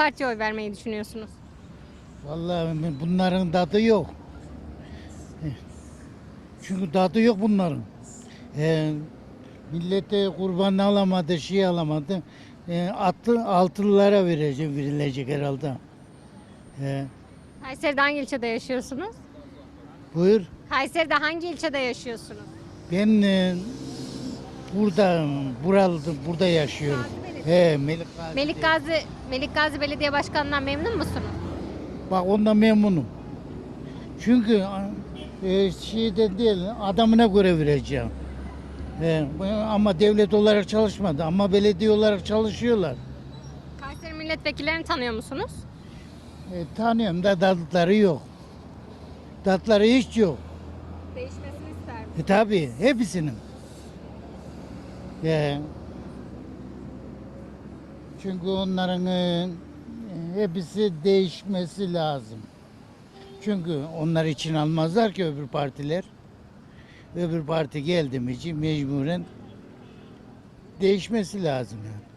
partiye oy vermeyi düşünüyorsunuz? Vallahi bunların tadı yok. Çünkü tadı yok bunların. Ee, millete kurban alamadı, şey alamadı. Ee, attı, altılılara verecek, verilecek herhalde. Ee, Kayseri'de hangi ilçede yaşıyorsunuz? buyur. Kayseri'de hangi ilçede yaşıyorsunuz? Ben e, burada, buralı, burada yaşıyorum. He, Melik Gazi. Melik Gazi, Melik Gazi Belediye Başkanı'ndan memnun musunuz? Bak ondan memnunum. Çünkü e, şeyde değil, adamına göre vereceğim. E, ama devlet olarak çalışmadı ama belediye olarak çalışıyorlar. Kayseri milletvekillerini tanıyor musunuz? E, tanıyorum da tatlıları yok. Tatları hiç yok. Değişmesini ister E tabi hepsinin. E, çünkü onların e, hepsi değişmesi lazım. Çünkü onlar için almazlar ki öbür partiler. Öbür parti geldi mi mecburen değişmesi lazım yani.